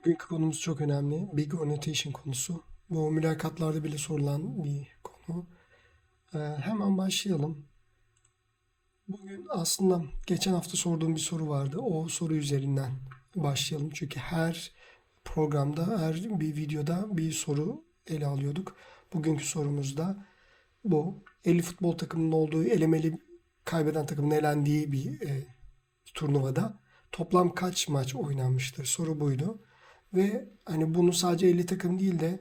Bugünkü konumuz çok önemli. Big Annotation konusu. Bu mülakatlarda bile sorulan bir konu. Ee, hemen başlayalım. Bugün aslında geçen hafta sorduğum bir soru vardı. O soru üzerinden başlayalım. Çünkü her programda, her bir videoda bir soru ele alıyorduk. Bugünkü sorumuz da bu. 50 futbol takımının olduğu elemeli kaybeden takımın elendiği bir e, turnuvada toplam kaç maç oynanmıştır? Soru buydu. Ve hani bunu sadece 50 takım değil de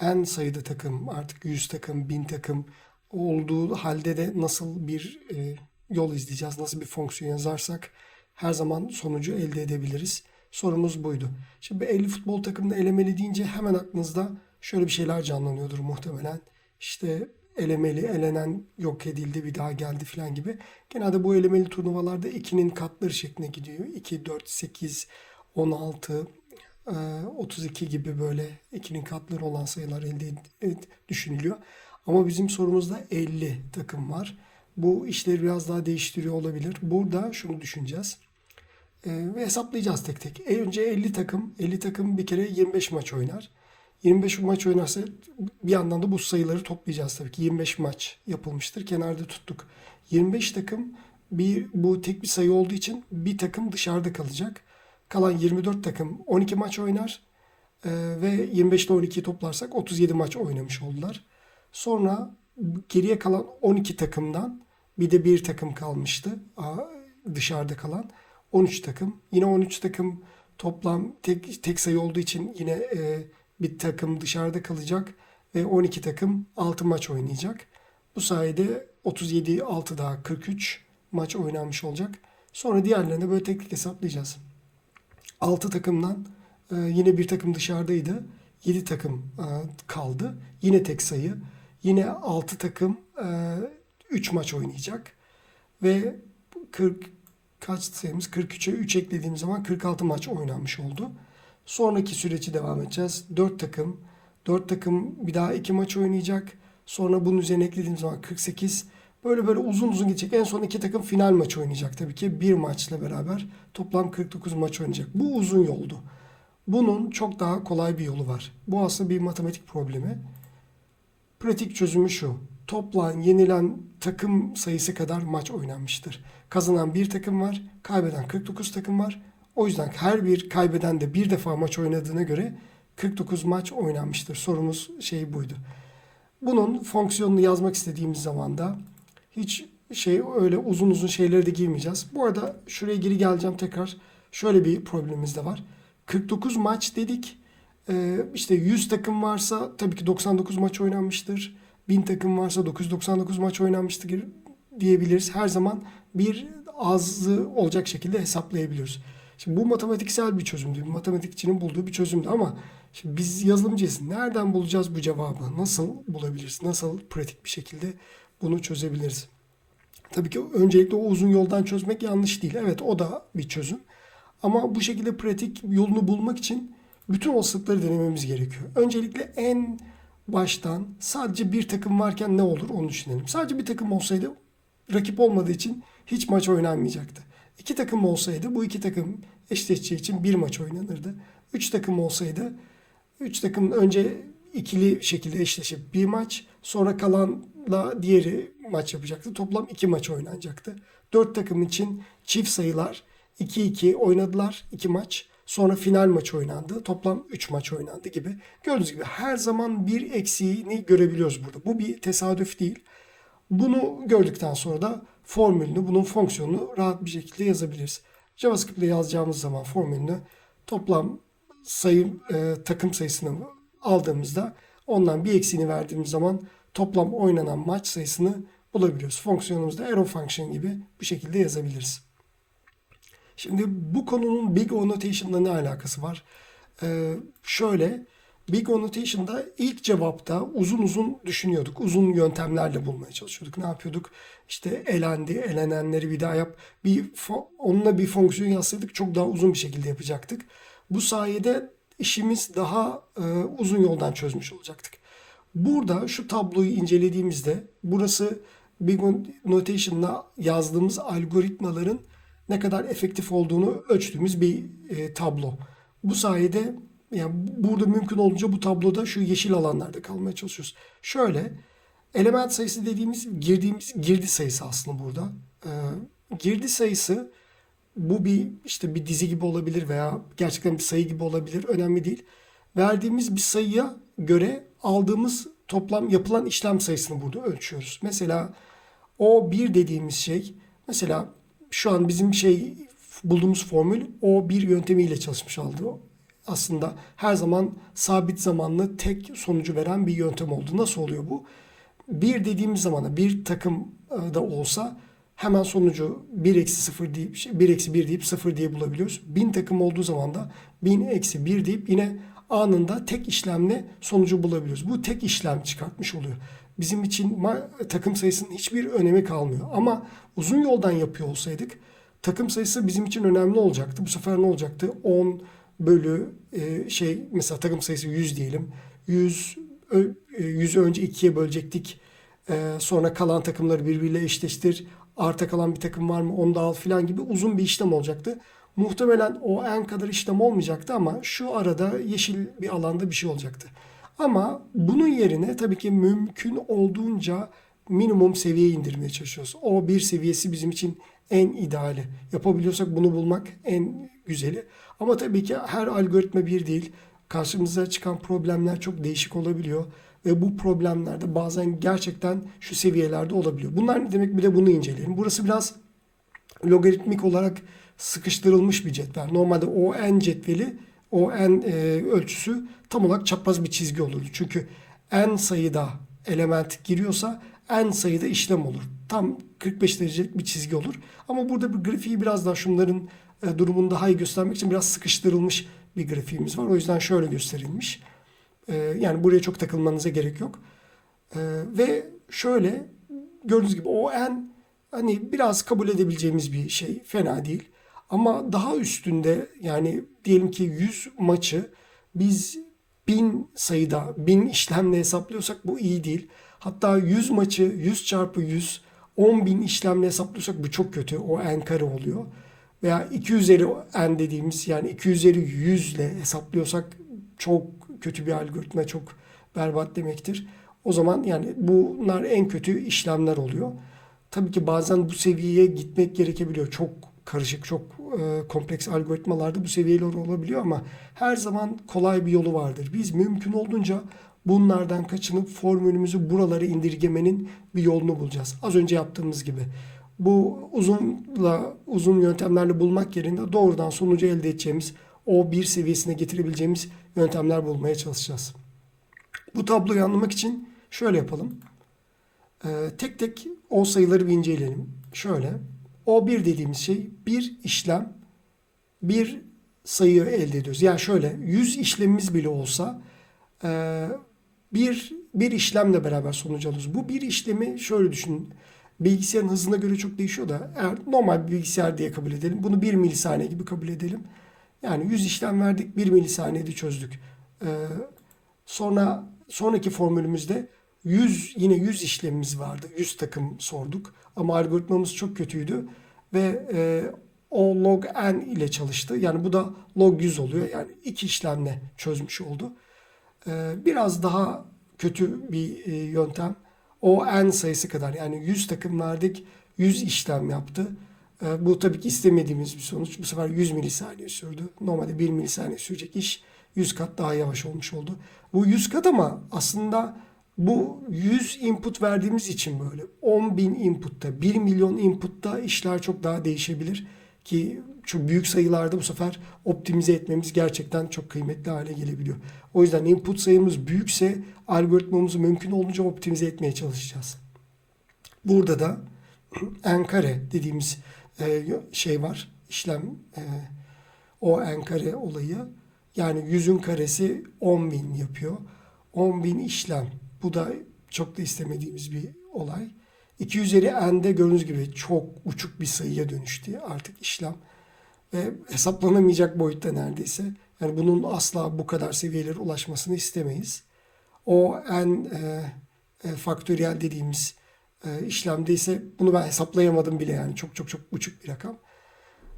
en sayıda takım artık 100 takım, 1000 takım olduğu halde de nasıl bir e, yol izleyeceğiz, nasıl bir fonksiyon yazarsak her zaman sonucu elde edebiliriz. Sorumuz buydu. Şimdi 50 futbol takımını elemeli deyince hemen aklınızda şöyle bir şeyler canlanıyordur muhtemelen. İşte elemeli, elenen yok edildi, bir daha geldi falan gibi. Genelde bu elemeli turnuvalarda 2'nin katları şeklinde gidiyor. 2, 4, 8, 16, e, 32 gibi böyle 2'nin katları olan sayılar elde düşünülüyor. Ama bizim sorumuzda 50 takım var. Bu işleri biraz daha değiştiriyor olabilir. Burada şunu düşüneceğiz. E, ve hesaplayacağız tek tek. Önce 50 takım. 50 takım bir kere 25 maç oynar. 25 maç oynarsa bir yandan da bu sayıları toplayacağız tabii ki. 25 maç yapılmıştır. Kenarda tuttuk. 25 takım bir bu tek bir sayı olduğu için bir takım dışarıda kalacak. Kalan 24 takım 12 maç oynar. Ee, ve 25 ile 12'yi toplarsak 37 maç oynamış oldular. Sonra geriye kalan 12 takımdan bir de bir takım kalmıştı. Dışarıda kalan 13 takım. Yine 13 takım toplam tek, tek sayı olduğu için yine e, bir takım dışarıda kalacak ve 12 takım 6 maç oynayacak. Bu sayede 37 6 daha 43 maç oynanmış olacak. Sonra diğerlerini böyle tek tek hesaplayacağız. 6 takımdan e, yine bir takım dışarıdaydı. 7 takım e, kaldı. Yine tek sayı. Yine 6 takım e, 3 maç oynayacak. Ve 40 kaç sayımız 43'e 3 eklediğim zaman 46 maç oynanmış oldu. Sonraki süreci devam edeceğiz. 4 takım. 4 takım bir daha 2 maç oynayacak. Sonra bunun üzerine eklediğim zaman 48. Böyle böyle uzun uzun gidecek. En son iki takım final maçı oynayacak tabii ki. Bir maçla beraber toplam 49 maç oynayacak. Bu uzun yoldu. Bunun çok daha kolay bir yolu var. Bu aslında bir matematik problemi. Pratik çözümü şu. Toplam yenilen takım sayısı kadar maç oynanmıştır. Kazanan bir takım var, kaybeden 49 takım var. O yüzden her bir kaybeden de bir defa maç oynadığına göre 49 maç oynanmıştır. Sorumuz şey buydu. Bunun fonksiyonunu yazmak istediğimiz zaman da hiç şey öyle uzun uzun şeyleri de girmeyeceğiz. Bu arada şuraya geri geleceğim tekrar. Şöyle bir problemimiz de var. 49 maç dedik. Ee, işte 100 takım varsa tabii ki 99 maç oynanmıştır. 1000 takım varsa 999 maç oynanmıştır diyebiliriz. Her zaman bir azı olacak şekilde hesaplayabiliyoruz. Şimdi bu matematiksel bir çözümdü. Bir matematikçinin bulduğu bir çözümdü ama şimdi biz yazılımcıyız. Nereden bulacağız bu cevabı? Nasıl bulabiliriz? Nasıl pratik bir şekilde bunu çözebiliriz? Tabii ki öncelikle o uzun yoldan çözmek yanlış değil. Evet o da bir çözüm. Ama bu şekilde pratik yolunu bulmak için bütün olasılıkları denememiz gerekiyor. Öncelikle en baştan sadece bir takım varken ne olur onu düşünelim. Sadece bir takım olsaydı rakip olmadığı için hiç maç oynanmayacaktı. İki takım olsaydı bu iki takım eşleşeceği için bir maç oynanırdı. Üç takım olsaydı üç takım önce ikili şekilde eşleşip bir maç sonra kalanla diğeri maç yapacaktı. Toplam iki maç oynanacaktı. Dört takım için çift sayılar 2-2 oynadılar iki maç. Sonra final maç oynandı. Toplam 3 maç oynandı gibi. Gördüğünüz gibi her zaman bir eksiğini görebiliyoruz burada. Bu bir tesadüf değil. Bunu gördükten sonra da formülünü, bunun fonksiyonunu rahat bir şekilde yazabiliriz. JavaScript ile yazacağımız zaman formülünü toplam sayı e, takım sayısını aldığımızda ondan bir eksiğini verdiğimiz zaman toplam oynanan maç sayısını bulabiliyoruz. Fonksiyonumuzda arrow function gibi bu şekilde yazabiliriz. Şimdi bu konunun Big O Notation'la ne alakası var? Ee, şöyle, Big O Notation'da ilk cevapta uzun uzun düşünüyorduk. Uzun yöntemlerle bulmaya çalışıyorduk. Ne yapıyorduk? İşte elendi, elenenleri bir daha yap. Bir onunla bir fonksiyon yazsaydık çok daha uzun bir şekilde yapacaktık. Bu sayede işimiz daha e, uzun yoldan çözmüş olacaktık. Burada şu tabloyu incelediğimizde burası Big Notation'la yazdığımız algoritmaların ne kadar efektif olduğunu ölçtüğümüz bir e, tablo. Bu sayede Yani burada mümkün olunca bu tabloda şu yeşil alanlarda kalmaya çalışıyoruz. Şöyle element sayısı dediğimiz girdiğimiz girdi sayısı aslında burada. Ee, girdi sayısı bu bir işte bir dizi gibi olabilir veya gerçekten bir sayı gibi olabilir. Önemli değil. Verdiğimiz bir sayıya göre aldığımız toplam yapılan işlem sayısını burada ölçüyoruz. Mesela o bir dediğimiz şey mesela şu an bizim şey bulduğumuz formül o bir yöntemiyle çalışmış oldu. Aslında her zaman sabit zamanlı tek sonucu veren bir yöntem oldu. Nasıl oluyor bu? Bir dediğimiz zamana bir takım e, da olsa hemen sonucu 1 eksi 0 deyip 1 eksi 1 deyip 0 diye bulabiliyoruz. 1000 takım olduğu zaman da 1000 eksi 1 deyip yine anında tek işlemle sonucu bulabiliyoruz. Bu tek işlem çıkartmış oluyor. Bizim için takım sayısının hiçbir önemi kalmıyor. Ama uzun yoldan yapıyor olsaydık takım sayısı bizim için önemli olacaktı. Bu sefer ne olacaktı? 10 bölü e, şey mesela takım sayısı 100 diyelim. 100 100'ü önce 2'ye bölecektik. E, sonra kalan takımları birbiriyle eşleştir. Arta kalan bir takım var mı onu da al filan gibi uzun bir işlem olacaktı. Muhtemelen o en kadar işlem olmayacaktı ama şu arada yeşil bir alanda bir şey olacaktı. Ama bunun yerine tabii ki mümkün olduğunca minimum seviyeye indirmeye çalışıyoruz. O bir seviyesi bizim için en ideali. Yapabiliyorsak bunu bulmak en güzeli. Ama tabii ki her algoritma bir değil. Karşımıza çıkan problemler çok değişik olabiliyor. Ve bu problemlerde bazen gerçekten şu seviyelerde olabiliyor. Bunlar ne demek bir de bunu inceleyelim. Burası biraz logaritmik olarak sıkıştırılmış bir cetvel. Normalde o n cetveli, o n e, ölçüsü tam olarak çapraz bir çizgi olurdu. Çünkü n sayıda element giriyorsa n sayıda işlem olur. Tam 45 derecelik bir çizgi olur. Ama burada bir grafiği biraz daha şunların e, durumunu daha iyi göstermek için biraz sıkıştırılmış bir grafiğimiz var. O yüzden şöyle gösterilmiş. E, yani buraya çok takılmanıza gerek yok. E, ve şöyle gördüğünüz gibi o n hani biraz kabul edebileceğimiz bir şey. Fena değil. Ama daha üstünde yani diyelim ki 100 maçı biz 1000 sayıda 1000 işlemle hesaplıyorsak bu iyi değil. Hatta 100 maçı 100 çarpı 100 10 bin işlemle hesaplıyorsak bu çok kötü. O n kare oluyor. Veya 2 üzeri n dediğimiz yani 2 üzeri 100 ile hesaplıyorsak çok kötü bir algoritma çok berbat demektir. O zaman yani bunlar en kötü işlemler oluyor. Tabii ki bazen bu seviyeye gitmek gerekebiliyor. Çok karışık, çok e, kompleks algoritmalarda bu seviyeler olabiliyor ama her zaman kolay bir yolu vardır. Biz mümkün olduğunca bunlardan kaçınıp formülümüzü buralara indirgemenin bir yolunu bulacağız. Az önce yaptığımız gibi. Bu uzunla uzun yöntemlerle bulmak yerine doğrudan sonucu elde edeceğimiz o bir seviyesine getirebileceğimiz yöntemler bulmaya çalışacağız. Bu tabloyu anlamak için şöyle yapalım. Ee, tek tek o sayıları bir inceleyelim. Şöyle. O1 dediğimiz şey bir işlem, bir sayı elde ediyoruz. Yani şöyle 100 işlemimiz bile olsa e, bir bir işlemle beraber sonuç alıyoruz. Bu bir işlemi şöyle düşünün. Bilgisayarın hızına göre çok değişiyor da eğer normal bir bilgisayar diye kabul edelim. Bunu 1 milisaniye gibi kabul edelim. Yani 100 işlem verdik 1 milisaniyede çözdük. Ee, sonra sonraki formülümüzde 100 yine 100 işlemimiz vardı. 100 takım sorduk. Ama algoritmamız çok kötüydü ve e, o log n ile çalıştı. Yani bu da log 100 oluyor. Yani iki işlemle çözmüş oldu. E, biraz daha kötü bir e, yöntem. O n sayısı kadar yani 100 takım verdik. 100 işlem yaptı. E, bu tabii ki istemediğimiz bir sonuç. Bu sefer 100 milisaniye sürdü. Normalde 1 milisaniye sürecek iş 100 kat daha yavaş olmuş oldu. Bu 100 kat ama aslında bu 100 input verdiğimiz için böyle 10 bin inputta 1 milyon inputta işler çok daha değişebilir. Ki çok büyük sayılarda bu sefer optimize etmemiz gerçekten çok kıymetli hale gelebiliyor. O yüzden input sayımız büyükse algoritmamızı mümkün olunca optimize etmeye çalışacağız. Burada da n kare dediğimiz e, şey var. İşlem e, o n kare olayı. Yani 100'ün karesi 10 bin yapıyor. 10 bin işlem bu da çok da istemediğimiz bir olay. 2 üzeri n'de gördüğünüz gibi çok uçuk bir sayıya dönüştü artık işlem. Ve hesaplanamayacak boyutta neredeyse. Yani bunun asla bu kadar seviyelere ulaşmasını istemeyiz. O n e, e, faktöriyel dediğimiz e, işlemde ise bunu ben hesaplayamadım bile yani çok çok çok uçuk bir rakam.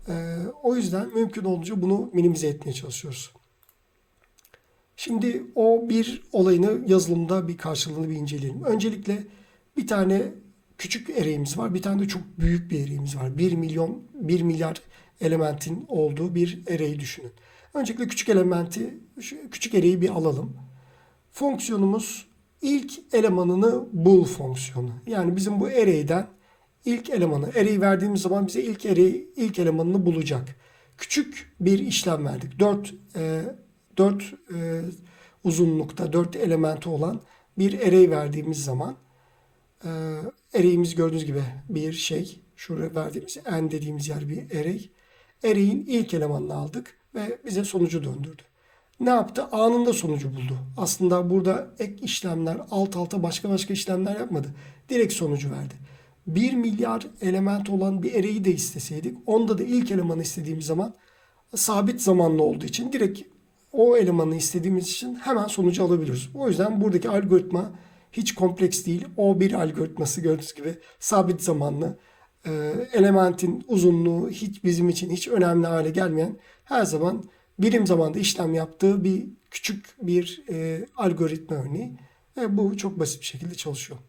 E, o yüzden mümkün olunca bunu minimize etmeye çalışıyoruz. Şimdi o bir olayını yazılımda bir karşılığını bir inceleyelim. Öncelikle bir tane küçük array'imiz var. Bir tane de çok büyük bir array'imiz var. 1 milyon, 1 milyar elementin olduğu bir array düşünün. Öncelikle küçük elementi, küçük array'i bir alalım. Fonksiyonumuz ilk elemanını bul fonksiyonu. Yani bizim bu array'den ilk elemanı, array'i verdiğimiz zaman bize ilk array, ilk elemanını bulacak. Küçük bir işlem verdik. 4 e, 4 e, uzunlukta 4 elementi olan bir array verdiğimiz zaman e, array'imiz gördüğünüz gibi bir şey. Şuraya verdiğimiz n dediğimiz yer bir array. Array'in ilk elemanını aldık ve bize sonucu döndürdü. Ne yaptı? Anında sonucu buldu. Aslında burada ek işlemler, alt alta başka başka işlemler yapmadı. Direkt sonucu verdi. 1 milyar element olan bir array'i de isteseydik, onda da ilk elemanı istediğimiz zaman sabit zamanlı olduğu için direkt o elemanı istediğimiz için hemen sonucu alabiliyoruz. O yüzden buradaki algoritma hiç kompleks değil. O bir algoritması gördüğünüz gibi sabit zamanlı. e, elementin uzunluğu hiç bizim için hiç önemli hale gelmeyen her zaman birim zamanda işlem yaptığı bir küçük bir e, algoritma örneği. Ve bu çok basit bir şekilde çalışıyor.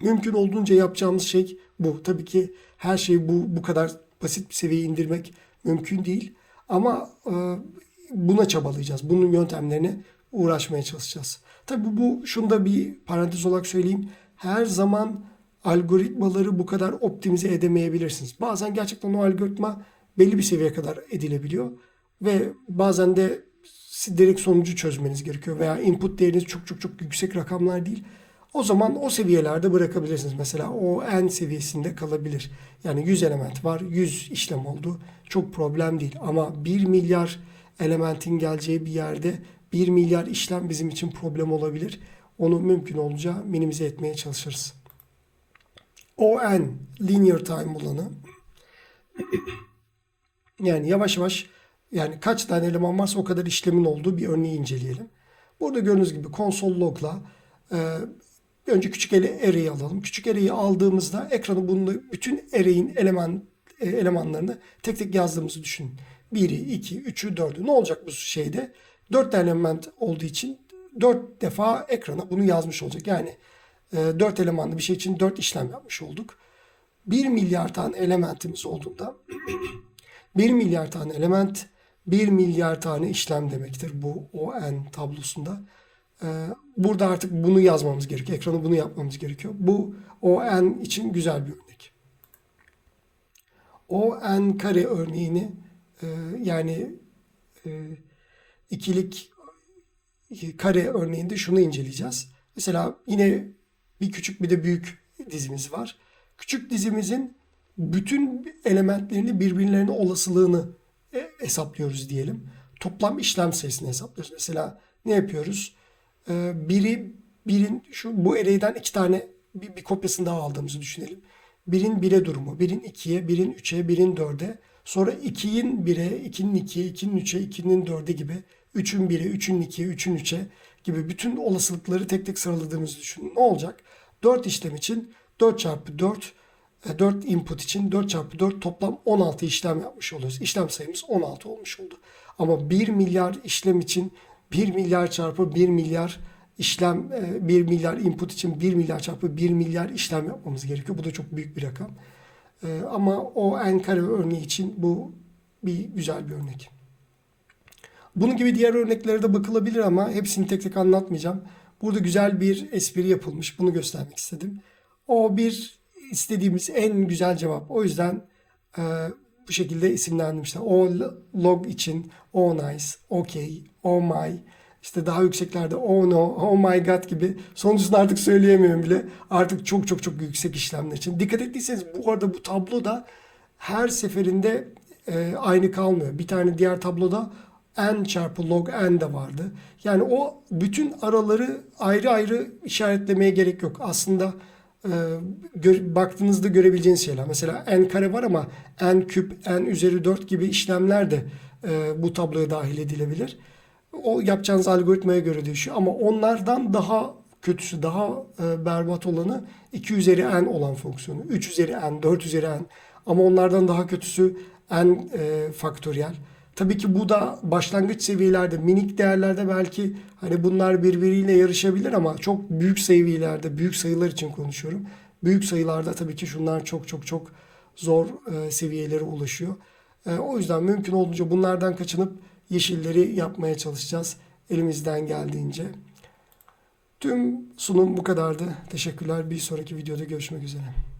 Mümkün olduğunca yapacağımız şey bu. Tabii ki her şeyi bu bu kadar basit bir seviyeye indirmek mümkün değil. Ama e, buna çabalayacağız. Bunun yöntemlerine uğraşmaya çalışacağız. Tabii bu şunu da bir parantez olarak söyleyeyim. Her zaman algoritmaları bu kadar optimize edemeyebilirsiniz. Bazen gerçekten o algoritma belli bir seviyeye kadar edilebiliyor ve bazen de direkt sonucu çözmeniz gerekiyor veya input değeriniz çok çok çok yüksek rakamlar değil. O zaman o seviyelerde bırakabilirsiniz. Mesela o n seviyesinde kalabilir. Yani 100 element var, 100 işlem oldu. Çok problem değil. Ama 1 milyar elementin geleceği bir yerde 1 milyar işlem bizim için problem olabilir. Onu mümkün olunca minimize etmeye çalışırız. ON, linear time olanı. Yani yavaş yavaş yani kaç tane eleman varsa o kadar işlemin olduğu bir örneği inceleyelim. Burada gördüğünüz gibi console log'la e, önce küçük array'i alalım. Küçük array'i aldığımızda ekranı bununla bütün array'in eleman e, elemanlarını tek tek yazdığımızı düşünün. 1'i, 2, 3'ü, 4'ü. Ne olacak bu şeyde? 4 tane element olduğu için 4 defa ekrana bunu yazmış olacak. Yani e, 4 elemanlı bir şey için 4 işlem yapmış olduk. 1 milyar tane elementimiz olduğunda 1 milyar tane element 1 milyar tane işlem demektir bu ON tablosunda. Ee, Burada artık bunu yazmamız gerekiyor. Ekrana bunu yapmamız gerekiyor. Bu ON için güzel bir örnek. ON kare örneğini e, yani e, ikilik kare örneğinde şunu inceleyeceğiz. Mesela yine bir küçük bir de büyük dizimiz var. Küçük dizimizin bütün elementlerini birbirlerine olasılığını e, hesaplıyoruz diyelim. Toplam işlem sayısını hesaplıyoruz. Mesela ne yapıyoruz? Ee, biri birin şu bu array'den iki tane bir, bir kopyasını daha aldığımızı düşünelim. Birin bire durumu, birin ikiye, birin üçe, birin dörde. Sonra ikinin bire, ikinin ikiye, ikinin üçe, ikinin dörde gibi. Üçün bire, üçün ikiye, üçün üçe gibi bütün olasılıkları tek tek sıraladığımızı düşünün. Ne olacak? 4 işlem için 4 çarpı 4 4 input için 4 çarpı 4 toplam 16 işlem yapmış oluyoruz. İşlem sayımız 16 olmuş oldu. Ama 1 milyar işlem için 1 milyar çarpı 1 milyar işlem 1 milyar input için 1 milyar çarpı 1 milyar işlem yapmamız gerekiyor. Bu da çok büyük bir rakam. E, Ama o n kare örneği için bu bir güzel bir örnek. Bunun gibi diğer örneklere de bakılabilir ama hepsini tek tek anlatmayacağım. Burada güzel bir espri yapılmış. Bunu göstermek istedim. O bir istediğimiz en güzel cevap. O yüzden e, bu şekilde isimlendirmişler. O log için o nice, okay, oh my, işte daha yükseklerde oh no, oh my god gibi sonucunu artık söyleyemiyorum bile. Artık çok çok çok yüksek işlemler için. Dikkat ettiyseniz bu arada bu tabloda her seferinde e, aynı kalmıyor. Bir tane diğer tabloda n çarpı log n de vardı. Yani o bütün araları ayrı ayrı işaretlemeye gerek yok. Aslında e, gör, baktığınızda görebileceğiniz şeyler. Mesela n kare var ama n küp, n üzeri 4 gibi işlemler de e, bu tabloya dahil edilebilir. O yapacağınız algoritmaya göre değişiyor. Ama onlardan daha kötüsü, daha e, berbat olanı 2 üzeri n olan fonksiyonu. 3 üzeri n, 4 üzeri n. Ama onlardan daha kötüsü n e, faktöriyel. Tabii ki bu da başlangıç seviyelerde, minik değerlerde belki hani bunlar birbiriyle yarışabilir ama çok büyük seviyelerde, büyük sayılar için konuşuyorum. Büyük sayılarda tabii ki şunlar çok çok çok zor e, seviyelere ulaşıyor. E, o yüzden mümkün olduğunca bunlardan kaçınıp yeşilleri yapmaya çalışacağız elimizden geldiğince. Tüm sunum bu kadardı. Teşekkürler. Bir sonraki videoda görüşmek üzere.